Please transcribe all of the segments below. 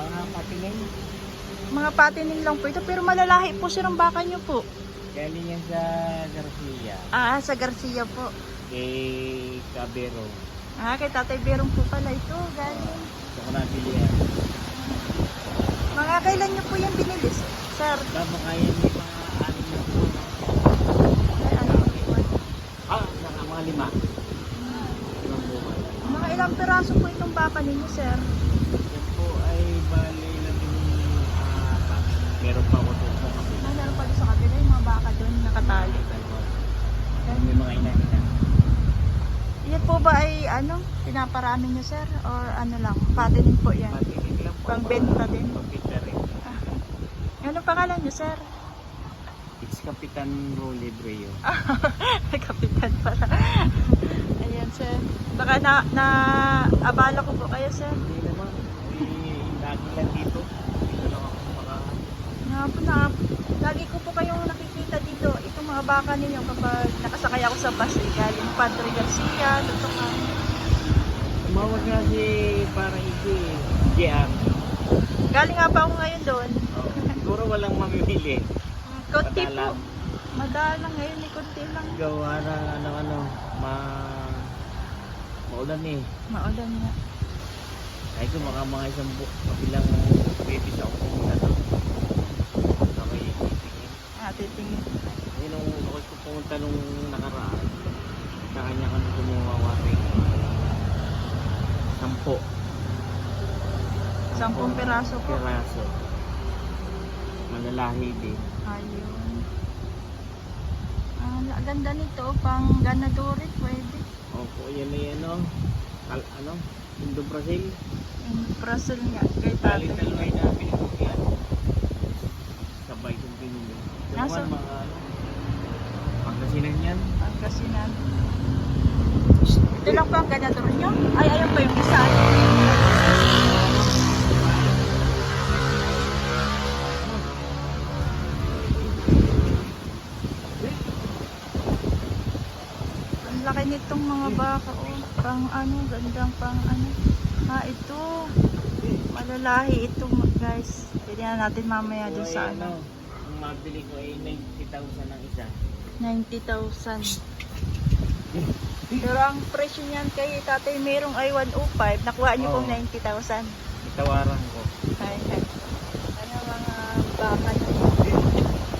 Mga patingin. Mga patining lang po ito, pero malalahi po sir ang baka nyo po. Galing yan sa Garcia. Ah, sa Garcia po. Kay Cabero. Ah, kay Tatay Berong po pala ito. Galing. Gusto ko nabili yan. Mga kailan nyo po yan binili, sir? Tapos kaya may mga anim na po. Ay, ano po? Ah, mga lima. Mga ilang piraso po itong baka ninyo, sir? Yan po ay bali labing apat. Meron pa ako doon sa. Ah, meron pa doon sa kabila yung mga baka doon nakatali. May mga ina-ina. Yan po ba ay ano, pinaparami nyo, sir? Or ano lang, patining po yan? Patinig lang po. Pangbenta din. Pagbenta rin. Anong pangalan nyo, sir? It's Kapitan Rolly Breo. Kapitan pala. Ayan, sir. Baka na, na abala ko po kayo, sir. Hindi naman. Eh, lagi lang dito. Po na, lagi ko po kayong nakikita dito. Itong mga baka ninyo kapag nakasakay ako sa bus, eh, galing Padre Garcia, tutukan. Tumawag nga si parang isi. JR. Galing nga pa ako ngayon doon. Oh, siguro walang mamimili. Kunti po. Madalang ngayon, eh, kunti lang. Gawa na ano ano. Ma... Maulan eh. Maulan nga. Ay ko mga mga isang bu kabilang baby sa ako titingin. Ah, titingin. Ayun nung ako ko pumunta nung nakaraan. Sa kanya kami kumuha waring. Sampo. Sampung piraso po. Piraso. Malalahi din. Ayun. Ah, ang ganda nito, pang ganadori, pwede. Opo, yan na yan o. Al, ano? Indo Brazil. In Brazil nga, kay tatay. dalawa na pinag yan. Sabay kong pinili. Nasa- ano. Pagkasinan yan. Ang kasinan. Ito lang po ang ganador nyo? Ay, ayun pa yung isa. Ang laki nitong mga baka, oh. Pang ano, gandang pang ano. Ah, ito. Malalahi ito, guys. Pwede na natin mamaya doon sa Ay, ano. Mabili ko ay 90,000 ang isa. 90,000. Pero ang presyo niyan kay tatay merong ay 105. Nakuha niyo Oo. pong 90,000. Itawaran ko. Ay, ay. Ano mga baka niyo?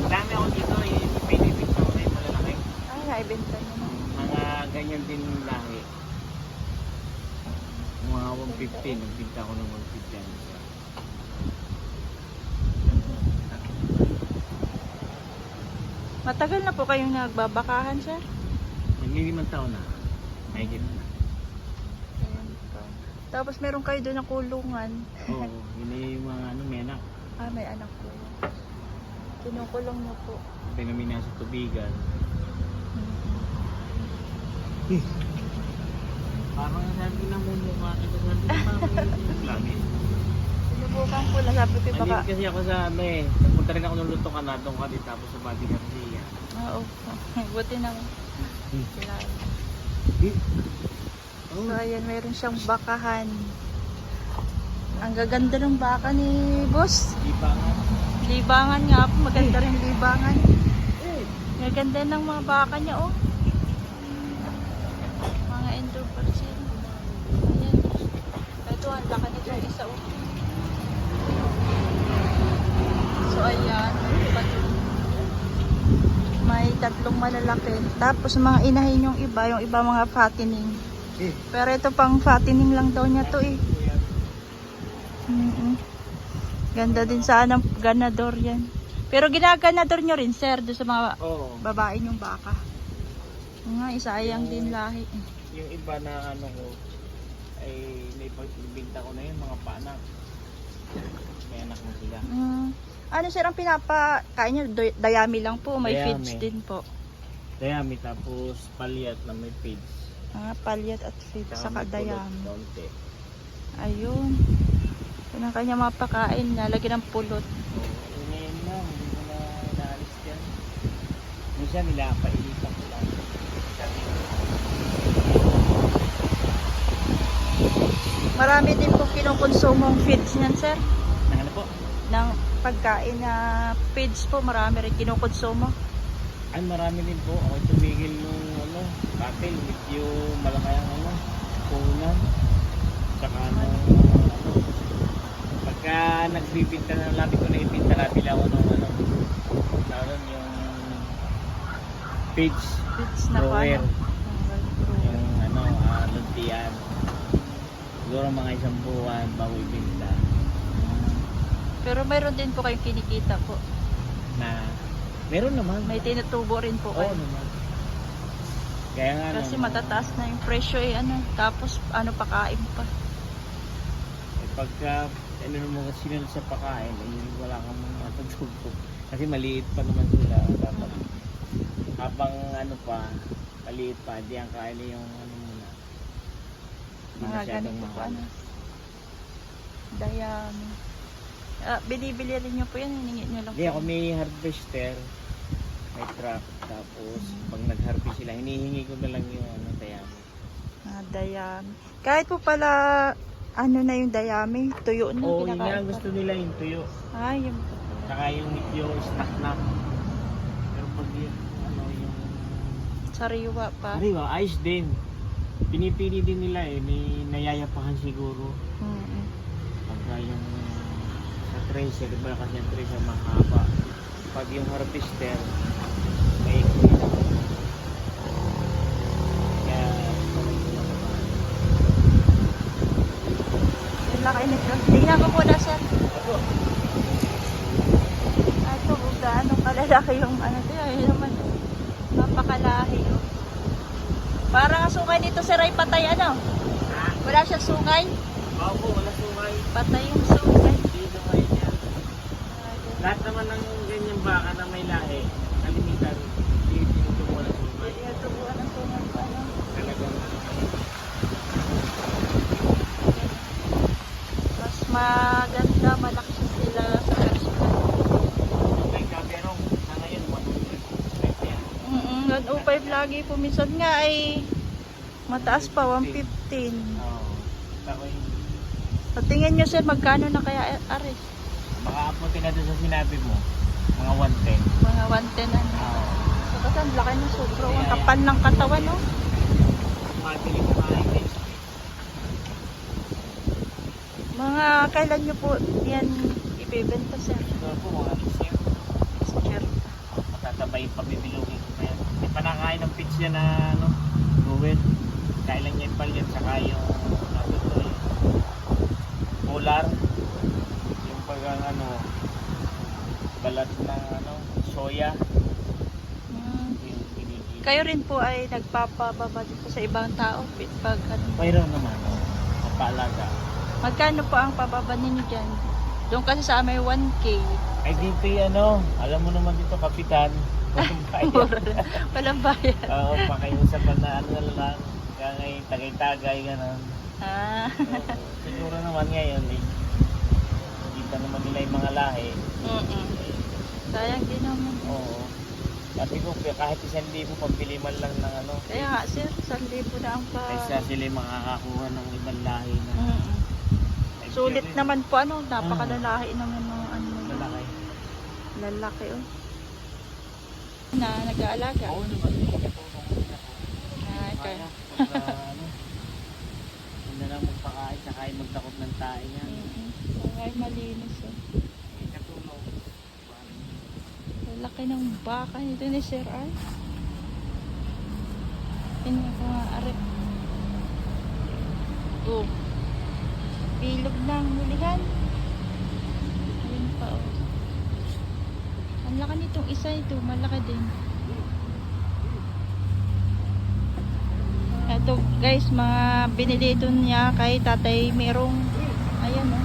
Ang dami ako dito eh. Pinipit ako na yung malalaki. Ay, naibenta niyo na. Mga ganyan din lahi. Mga 150. Nagbinta ako ng 150 ang isa. Matagal na po kayong nagbabakahan, sir? Naglilimang taon na. Mahigit na. Ayan po. Tapos meron kayo doon na kulungan. Oo. Yun eh yung mga ano, menak. Ah, may anak po. Kinukulong niyo po. Pinamina sa tubigan. Parang sabi na mo mukha kita sabi ko mami yung langit. Sinubukan ko lang. Sabi ko baka... Andito kasi ako sa ano eh. Nagpunta rin ako ng luto ka na doon ka din tapos sa Badi Garcia. Opo. Buti na. Kilala. So, Oh, ayan, meron siyang bakahan. Ang gaganda ng baka ni boss. di ba nga? Libangan nga po, maganda rin libangan. Maganda ng mga baka niya, oh. Mga endopercent. Ayan. Ito, ang laki nito isa, oh. So, ayan. May tatlong malalaki. Tapos, mga inahin yung iba, yung iba mga fattening. Eh, Pero ito pang fattening lang daw niya to, eh. mm Ganda din sana ganador yan. Pero ginaganador nyo rin, sir, doon sa mga Oo. babae yung baka. Nga, isayang din lahi. Yung iba na ano ko ay naipagpinta ko na yun mga paanak. May anak na sila. Mm. Ano sir ang pinapakain nyo? Doy- Dayami lang po, may Dayami. feeds din po. Dayami tapos palyat na may feeds. Ah, palyat at feeds, saka may pulot, dayami. kaunti. Ayun. Yun ang kanya mapakain, nalagyan ng pulot. Oo, yun na. Hindi ko na inaalis yan. Minsan nila pailitan ko lang. Sabi ko, Marami din po kinukonsumong feeds niyan, sir. ng pagkain na feeds po, marami rin kinukonsumo. Ay, marami din po. Ako tumigil nung ano, cattle. Medyo malaki ang ano, puhunan. Tsaka ano, ano, pagka nagbibinta na labi ko na ibinta labi lang ako nung ano, tawag yung page, Feeds na Grower. ano. yung ano, uh, luntian. Siguro mga isang buwan bago ibinta Pero mayroon din po kayong kinikita po. na meron naman. May tinutubo rin po Oo kayo. naman. Kaya nga Kasi nung- matataas na yung presyo eh, ano. Tapos ano pakain pa. Eh, pagka ano mo sinunod sa pakain, eh, wala kang matutugtog. Kasi maliit pa naman sila. Dapat habang ano pa, maliit pa, di ang kain yung ano muna. Hindi Mga masyadong ganito po mahal. ano. Dayami. Ah, binibili rin niyo po yan, hiningi niyo lang Hindi, po. ako may harvester, may truck, tapos pag nag-harvest sila, hinihingi ko na lang yung ano, dayami. Ah, dayami. Kahit po pala, ano na yung dayami, tuyo na, Oo, yun nga kinakain pa gusto nila yung tuyo. Ah, yun po. Saka yung yung snack na. Pero pag yung ano yung Sariwa pa. Ariwa, ayos din. Pinipili din nila eh, may nayayapahan siguro. Mm-mm. Pagka yung tracer, kasi yung tracer mahaba. Pag yung harvester, may Yung laki nito. Tingnan ko muna, sir. ako, Ay, ito, gaano kalalaki yung ano to. Ayun naman. Napakalahi. Oh. Parang ang sungay nito, sir, ay patay ano. Wala siyang sungay. po, wala sungay. Patay yung sungay. Dito ngayon yan. Ay, Lahat naman ng ganyang baka na may lahi, kalimitan, hindi tinutubo ng ito po ang sungay pa. Ano. Talagang Mas maganda, malaki sila sa personal. Kay Caberong, na ngayon, 100 yan. Mm-mm, 105 lagi po. Minsan nga ay mataas pa, 115. Oo. Ako yung, Sa tingin nyo, sir, magkano na kaya aris? Baka aputin na doon sa sinabi mo, mga 110. Mga 110 na. Oo. So, kasi ang laki na sobro. Ang kapal ng katawan, no? Mabili ko mga kailan nyo po yan ibibenta, sir? Siguro po mga sir, Sir. matatabay yung pabibilugin ko kaya. Hindi pa nakain ng pitch yan na ano, gawin. Kailan niya yung palit, saka yung ano to, yung polar. Ano, balat ng ano, soya. Mm. Yung. Kayo rin po ay nagpapababa dito sa ibang tao pag ano. Mayroon naman, oh, mapaalaga. Magkano po ang pababa ninyo dyan? Doon kasi sa amin 1K. Ay dito ano, alam mo naman dito kapitan. Walang bayad. Oo, pakiusapan na ano na lang. Kaya ngayon, tagay-tagay, gano'n. Ah. Oo, siguro naman ngayon, eh, kita naman nila yung mga lahi. Mm-mm. Sayang din naman. Oo. Sabi ko, kahit isang libo, pambili man lang ng ano. Kaya nga sir, 1,000 na ang pa. Kaysa sila yung makakakuha ng ibang lahi na. Mm-mm. Ay, Sulit pero- naman po ano, napakalalahi naman ng ano. Lalaki. Lalaki oh. Na nag-aalaga. Oo naman, ako. Ah, okay. Kaya, pagka, ano, yun na lang magpakain, saka yung magtakot ng tayo niyan. Mm-mm. Ay, malinis oh. Eh, katulong. Lalaki ng baka nito ni Sir Ay. Tingnan ko nga, are. Oh. Bilog ng hulihan. Ayun pa, oh. Ang laki nitong isa ito, malaki din. Ito guys, mga binili ito niya kay Tatay Merong. Ayan oh.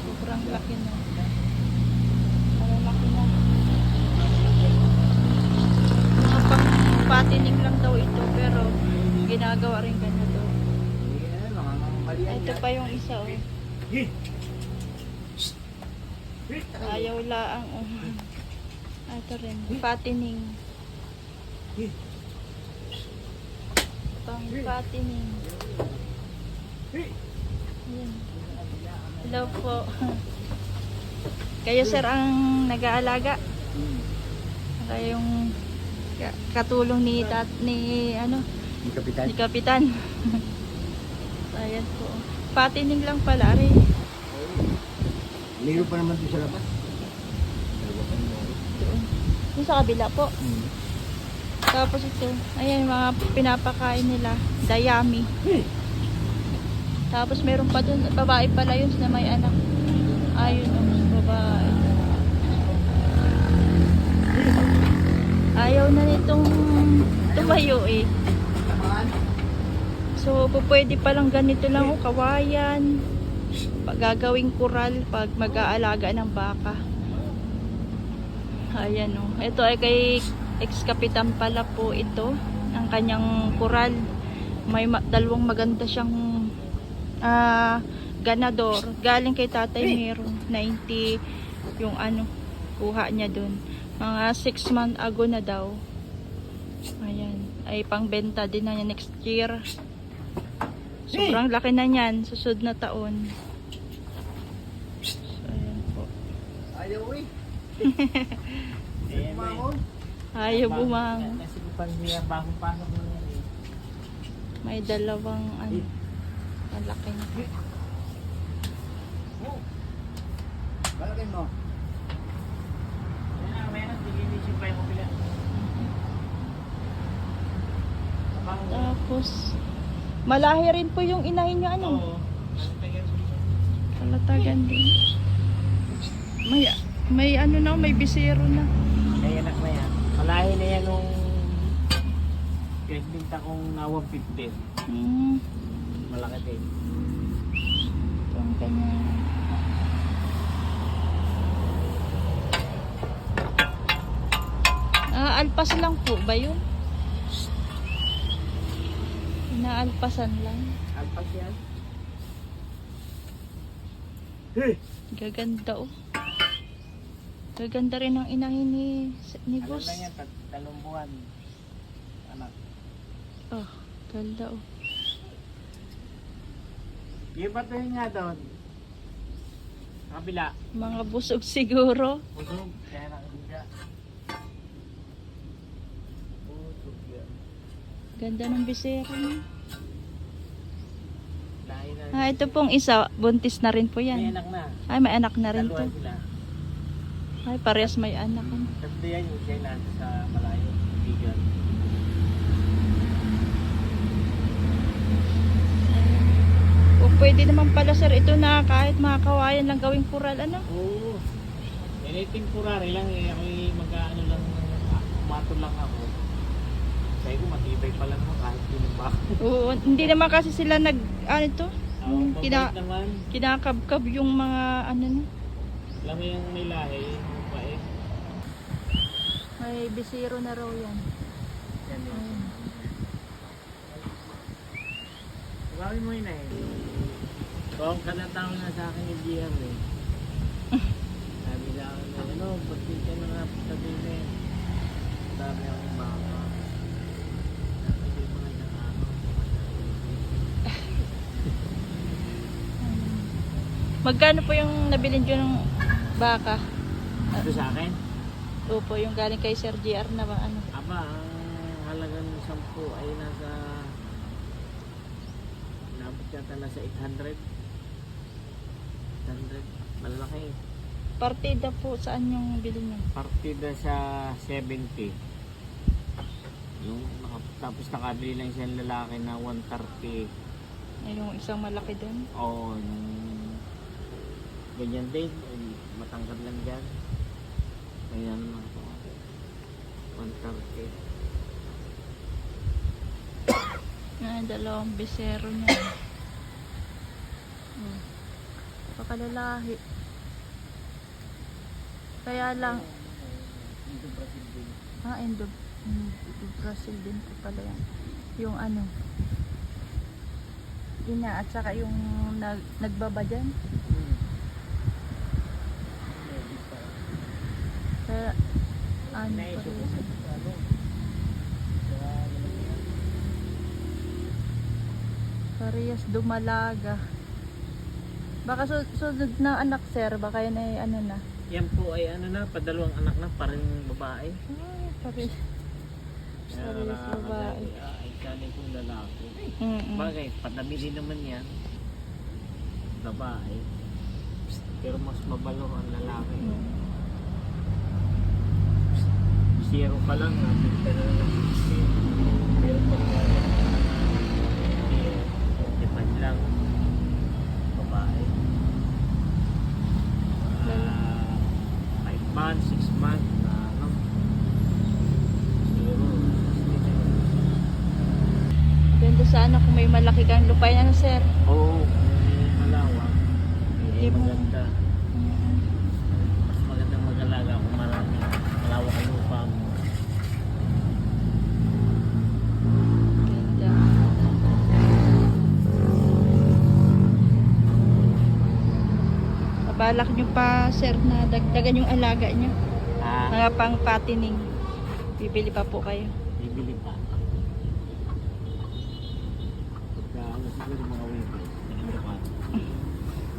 Sobrang laki na. Malalaki na. Mga pang patining lang daw ito pero ginagawa rin ganito. Ayan, nakakambalian Ito pa yung isa oh. Ayaw laang oh. Ah, Ito rin, patining. Pang patining. Ayan. Hello po. Kayo sir ang nag-aalaga? Kayong ka- katulong ni tat ni ano Yung kapitan. ni kapitan. Ayan po. Patining lang pala rin. Meron pa naman doon sa labas. Doon. Yung sa kabila po. Hmm. Tapos ito, ayan mga pinapakain nila, dayami. Tapos meron pa dun, babae pala yun na may anak. Ayun, oh, babae. Ayaw na nitong tumayo eh. So, po pwede palang ganito lang, oh, kawayan. Pag gagawing kural, pag mag-aalaga ng baka. Ayan o. Ito ay kay ex-kapitan pala po ito. Ang kanyang kural. May ma- dalawang maganda siyang ah, ganador. Galing kay Tatay Meron. 90 yung ano, kuha niya dun. Mga 6 month ago na daw. Ayan. Ay pangbenta din na niya next year. Sobrang laki na niyan. Susod na taon. So, ayan po. Ayaw eh. Mamon. Ayaw bumang. Nasigipan niya bago pasok mo yan eh. May dalawang ano, malaki na. Balakin mo. Ayan na, meron. Dililisip pa yung kabila. Abang, Tapos, malahi rin po yung inahin nyo ano. Oo. Kalatagan din. May, may ano na, may bisero na. Ay, anak na yan. Malahi na yan nung pinagbinta kong na 150. Hmm, Malaki din. ito ang kanya. Ah, alpas lang po ba yun? Inaalpasan lang. Alpas yan. Gaganda oh. Gaganda rin ang inahin ni, ni Ano boss. lang yan, tat- talong buwan. Anak. Oh, ganda oh. Yung batuhin nga doon. Sa kabila. Mga busog siguro. Busog. Kaya nakabiga. Busog yan. Ganda ng bisero niya. Ah, ito pong isa, buntis na rin po May yan. anak na. Ay, may anak na rin to. Dalawa sila. Ay, parehas may anak. ano. Tatlo yan yung siya nasa sa malayo. Bigan. O pwede naman pala sir, ito na kahit mga kawayan lang gawing kural, ano? Oo. Yan ay temporary lang eh. Ako mag-ano lang. Umato lang ako. Sabi ko matibay pa lang mo kahit yun baka. Oo, hindi naman kasi sila nag, ano to? Oo, Hmm, kina- naman. Kinakabkab yung mga, ano no? Alam mo yung may lahi. Mabait. May bisero na raw yan. Yan yun. Ayun. Gawin mo yun eh. Kada taon na sa akin yung GM eh. Sabi sa akin na, ano, pagkita na nga sa din eh. Sabi akong baka. Hindi mo na siyang ano. Magkano po yung nabilin nyo ng baka? Ito sa akin? Opo, yung galing kay Sir JR na ba, ano? Aba, ang halaga ng sampu ay nasa Nabot yata nasa 800 800 Malaki Partida po, saan yung bilhin nyo? Partida sa 70 Yung Tapos nakabili lang siyang lalaki na 130 Ay, yung isang malaki doon. Oo yung Ganyan din ay Matangkad lang dyan Ayan mga to 130 Ah, dalawang bisero niya. Hmm. Pakalalahi. Kaya lang, Dito Brazil din ah, Indo, Indo Brazil din po pala yan. Yung ano, ina at saka yung nag, nagbaba dyan. Ano pa rin. sa ano yan Parehas dumalaga. Baka su- sunod na anak, sir. Baka yan ay ano na. Yan po ay ano na, padalawang anak na, paring babae. Ay, Sorry, nakakadali, babae. ah, Ay, kani kong lalaki. Mm-mm. Bagay, padami din naman yan. Babae. Pero mas mabalo ang lalaki. Mm. Zero pa lang, natin ka na lang. Pero pag depend lang. Babae. Ah, five months, six months, na ano. Siguro, Ganda sana kung may malaki kang lupay na, sir. Oo, kung malawak, eh, maganda. Mm-mm. Mas magandang mag-alaga kung marami. Malawak ang lupa mo. Ganda. Kabalak nyo pa, sir, na dagdagan yung alaga nyo. Ah, Mga pang patining. Bibili pa po kayo. bibili pa.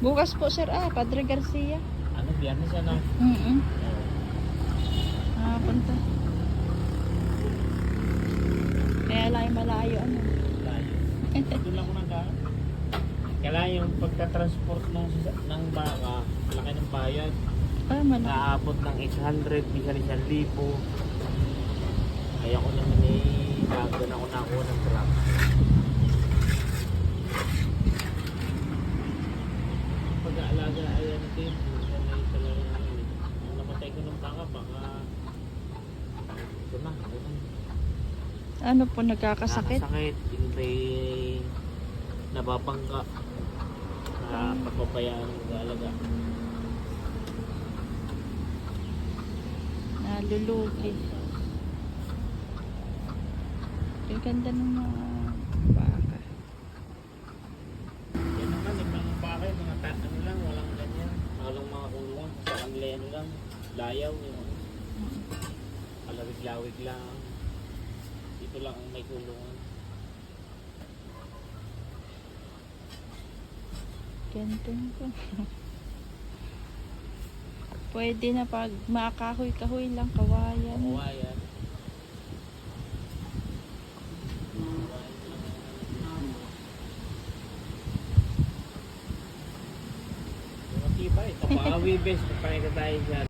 Bukas po, sir. Ah, Padre Garcia. Ano, biyernes ano? Mm-mm. Oo. Ah, punta. Kaya lang ay malayo, ano. Layo. Ito lang ko nag Kailangan yung pagka-transport ng, ng baka, bayad. Ah, malaki. Naabot ng 800, di ka rin 1,000. Kaya ko naman eh, bago na ako nakuha ng truck. Pag-aalaga ay din, minsan ay talaga ano eh. Nung namatay ko ng baka, baka ito na, ano na. Ano po, nagkakasakit? Nakakasakit, yung may nababangga na pagpabayaan ng galaga. Nalulugi. Ang ganda ng mga baka. Yan naman, yung mga bakay, mga ta- ano lang, walang ganyan. Walang mga kulungan, sa kanila ano lang, layaw, yung ano, palawig-lawig lang. Dito lang ang may kulungan. Ganda ko. Pwede na pag makahoy-kahoy lang, kawayan. Kawayan. Yung matibay, tapos awibes, papahinga tayo dyan.